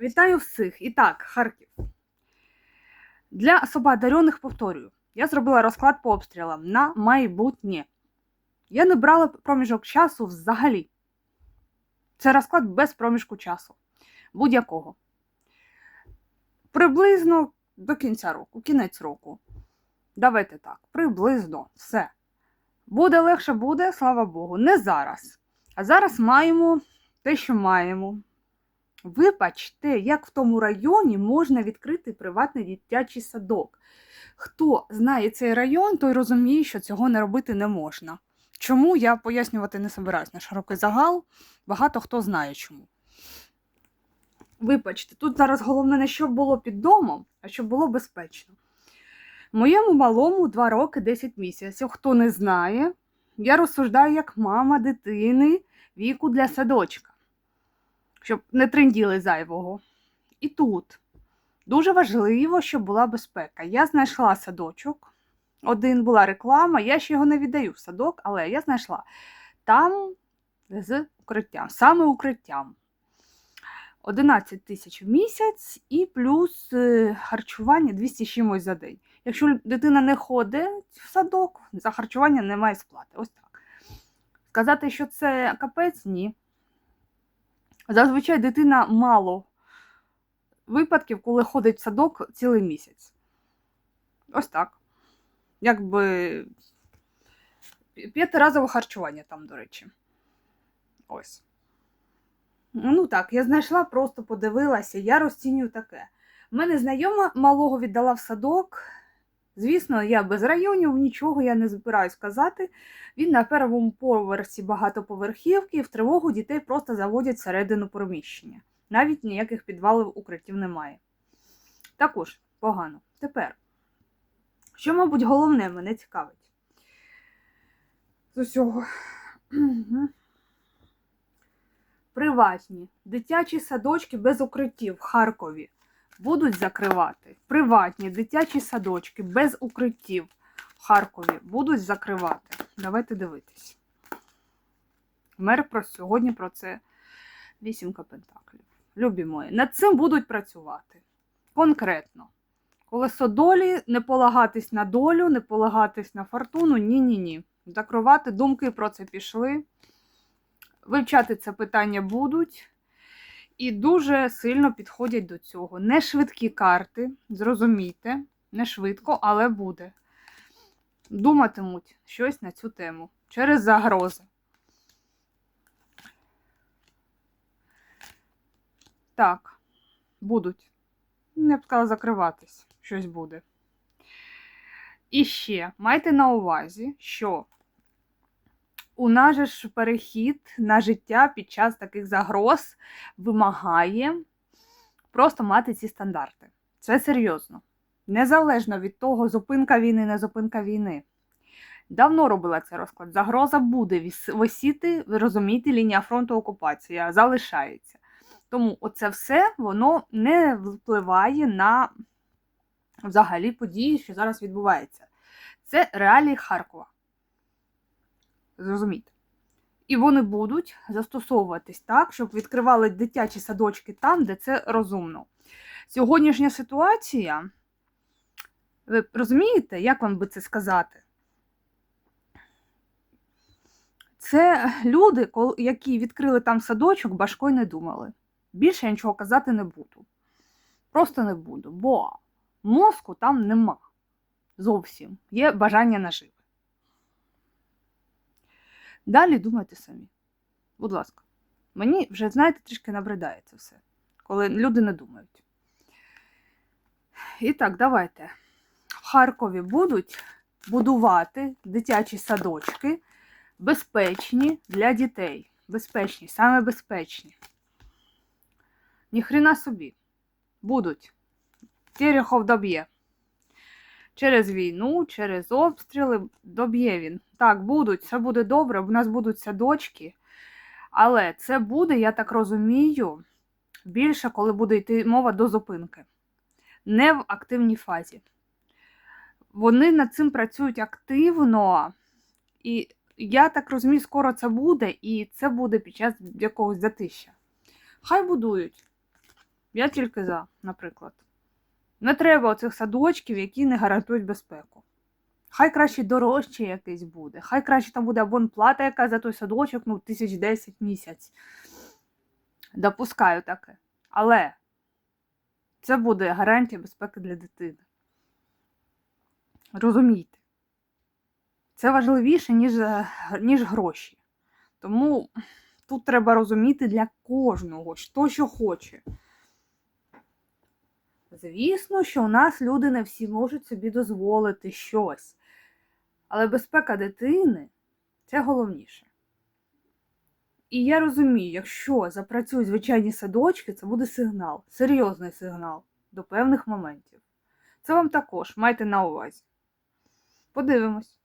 Вітаю всіх! І так, Харків. Для особо одарених повторюю, я зробила розклад по обстрілам на майбутнє. Я не брала проміжок часу взагалі. Це розклад без проміжку часу. Будь-якого. Приблизно до кінця року, кінець року. Давайте так, приблизно все. Буде легше буде, слава Богу, не зараз. А зараз маємо те, що маємо. Вибачте, як в тому районі можна відкрити приватний дитячий садок. Хто знає цей район, той розуміє, що цього не робити не можна. Чому я пояснювати не собираюсь на широкий загал, багато хто знає чому. Вибачте, тут зараз головне не щоб було під домом, а щоб було безпечно. Моєму малому 2 роки 10 місяців. Хто не знає, я розсуждаю як мама дитини віку для садочка щоб не тренділи зайвого. І тут дуже важливо, щоб була безпека. Я знайшла садочок. Один була реклама, я ще його не віддаю в садок, але я знайшла там з укриттям, саме укриттям. 11 тисяч в місяць і плюс е, харчування 200 чимось за день. Якщо дитина не ходить в садок, за харчування немає сплати. Ось так. Сказати, що це капець, ні. Зазвичай дитина мало випадків, коли ходить в садок цілий місяць. Ось так. Якби п'ятиразове харчування там, до речі. Ось. Ну так, я знайшла, просто подивилася, я розцінюю таке. У мене знайома малого віддала в садок. Звісно, я без районів, нічого я не збираюсь казати. Він на першому поверсі багатоповерхівки, і в тривогу дітей просто заводять всередину приміщення. Навіть ніяких підвалів укриттів немає. Також погано. Тепер, що, мабуть, головне мене цікавить з усього. Приватні дитячі садочки без укриттів в Харкові будуть закривати. Приватні дитячі садочки без укриттів в Харкові будуть закривати. Давайте дивитись. Мер про сьогодні про це вісімка пентаклів. Любі мої, над цим будуть працювати. Конкретно. Колесо долі, не полагатись на долю, не полагатись на фортуну. Ні-ні-ні. Закривати думки про це пішли. Вивчати це питання будуть і дуже сильно підходять до цього. Не швидкі карти, зрозумійте, не швидко, але буде. Думатимуть щось на цю тему через загрози. Так, будуть. Не б сказала закриватись, щось буде. І ще майте на увазі, що у нас же ж перехід на життя під час таких загроз вимагає просто мати ці стандарти. Це серйозно. Незалежно від того, зупинка війни, не зупинка війни. Давно робила цей розклад. Загроза буде висіти, ви розумієте, лінія фронту окупація залишається. Тому оце все воно не впливає на взагалі події, що зараз відбувається. Це реалії Харкова. Зрозумійте. І вони будуть застосовуватись так, щоб відкривали дитячі садочки там, де це розумно. Сьогоднішня ситуація, ви розумієте, як вам би це сказати? Це люди, які відкрили там садочок, башкою не думали. Більше я нічого казати не буду. Просто не буду, бо мозку там нема. Зовсім є бажання наживи. Далі думайте самі. Будь ласка, мені вже, знаєте, трішки набридає це все, коли люди не думають. І так, давайте. В Харкові будуть будувати дитячі садочки, безпечні для дітей. Безпечні, саме безпечні. Ніхрена собі. Будуть. Терехов доб'є. Через війну, через обстріли доб'є він. Так, будуть, все буде добре, в нас будуть садочки. Але це буде, я так розумію, більше, коли буде йти мова до зупинки. Не в активній фазі. Вони над цим працюють активно, і я так розумію, скоро це буде, і це буде під час якогось затища. Хай будують. Я тільки за, наприклад. Не треба оцих садочків, які не гарантують безпеку. Хай краще дорожче якийсь буде. Хай краще там буде абонплата, яка за той садочок, ну, тисяч десять місяць. Допускаю таке. Але це буде гарантія безпеки для дитини. Розумійте. Це важливіше, ніж, е, ніж гроші. Тому тут треба розуміти для кожного, хто що хоче. Звісно, що у нас люди не всі можуть собі дозволити щось. Але безпека дитини це головніше. І я розумію, якщо запрацюють звичайні садочки, це буде сигнал, серйозний сигнал до певних моментів. Це вам також майте на увазі. Подивимось.